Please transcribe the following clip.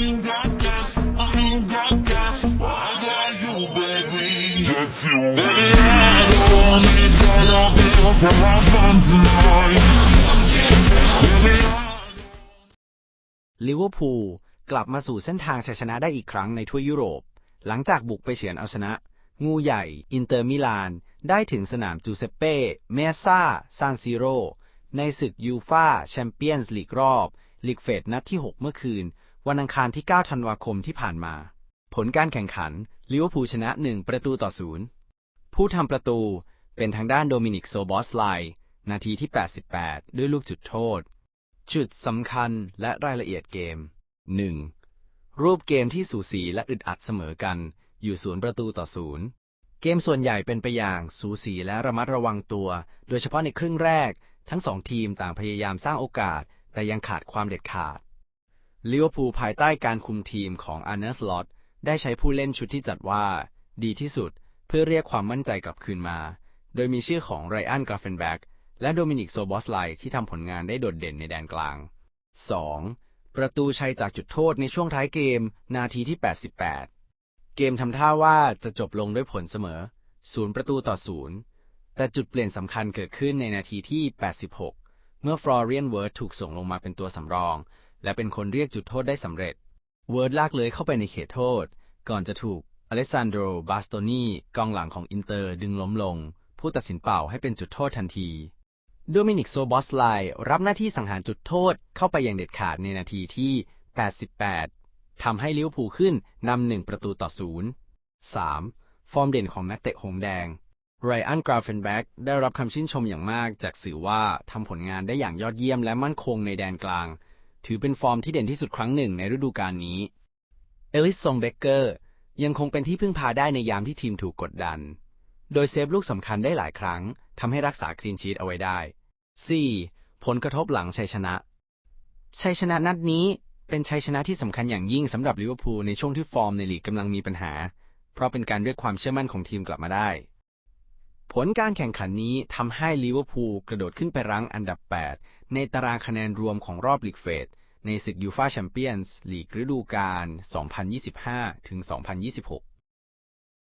ain't got gas, I ain't got gas. Well, I got you, baby. Just you. Baby, I don't want it, dollar bills to have fun tonight. Baby, I ลิเวอร์พูลกลับมาสู่เส้นทางชัยชนะได้อีกครั้งในทั่วยุโรป หลังจากบุกไปเฉือนเอาชนะ งูใหญ่ อินเตอร์มิลาน ได้ถึงสนามจูเซปเป้ เมซ่า ซานซิโร ในศึกยูฟาแชมเปี้ยนส์ลีกรอบ ลีกเฟสนัดที่ 6 เมื่อคืน วันอังคารที่ 9 ธันวาคมที่ผ่านมา ผลการแข่งขันลิเวอร์พูลชนะ 1 ประตูต่อศูนย์ผู้ทำประตูเป็นทางด้านโดมินิกโซบอสไลนาทีที่ 88 ด้วยลูกจุดโทษ จุดสำคัญและรายละเอียดเกม 1. รูปเกมที่สูสีและอึดอัดเสมอกัน อยู่ศูนย์ประตูต่อศูนย์เกมส่วนใหญ่เป็นไปอย่างสูสีและระมัดระวังตัว โดยเฉพาะในครึ่งแรก ทั้งสองทีมต่างพยายามสร้างโอกาส แต่ยังขาดความเด็ดขาด ลิเวอร์พูลภายใต้การคุมทีมของอาร์เนสลอตได้ใช้ผู้เล่นชุดที่จัดว่า ดีที่สุดเพื่อเรียกความมั่นใจกลับคืนมา โดยมีชื่อของไรอันกราเฟนแบ็กและโดมินิกโซบอสไลที่ทำผลงานได้โดดเด่นในแดนกลาง 2. ประตูชัยจากจุดโทษในช่วงท้ายเกม นาทีที่ 88 เกมทำท่าว่าจะจบลงด้วยผลเสมอศูนย์ประตูต่อศูนย์แต่จุดเปลี่ยนสำคัญเกิดขึ้นในนาทีที่ 86 เมื่อฟลอเรียนเวิร์ดถูกส่งลงมาเป็นตัวสำรอง และเป็นคนเรียกจุดโทษได้สำเร็จ เวิร์ดลากเลยเข้าไปในเขตโทษ ก่อนจะถูกอเลสซานโดรบาสโตนีกองหลังของอินเตอร์ดึงล้มลง ผู้ตัดสินเป่าให้เป็นจุดโทษทันที โดมินิกโซบอสไลรับหน้าที่สังหารจุดโทษเข้าไปอย่างเด็ดขาดในนาทีที่ 88 ทำให้ลิเวอร์พูลขึ้นนำหนึ่งประตูต่อศูนย์ 3. ฟอร์มเด่นของนักเตะหงแดงไรอันกราเฟนแบ็กได้รับคำชื่นชมอย่างมากจากสื่อว่าทำผลงานได้อย่างยอดเยี่ยมและมั่นคงในแดนกลาง ถือเป็นฟอร์มที่เด่นที่สุดครั้งหนึ่งในฤดูกาลนี้ เอลิสซงเบเกอร์ยังคงเป็นที่พึ่งพาได้ในยามที่ทีมถูกกดดัน โดยเซฟลูกสำคัญได้หลายครั้งทำให้รักษาคลีนชีตเอาไว้ได้ 4. ผลกระทบหลังชัยชนะ ชัยชนะนัดนี้เป็นชัยชนะที่สำคัญอย่างยิ่งสำหรับลิเวอร์พูลในช่วงที่ฟอร์มในลีกกำลังมีปัญหา เพราะเป็นการเรียกความเชื่อมั่นของทีมกลับมาได้ ผลการแข่งขันนี้ทำให้ลิเวอร์พูลกระโดดขึ้นไปรั้งอันดับ 8 ในตารางคะแนนรวมของรอบลีกเฟส ในศึกยูฟาแชมเปี้ยนส์ลีกฤดูกาล 2025-2026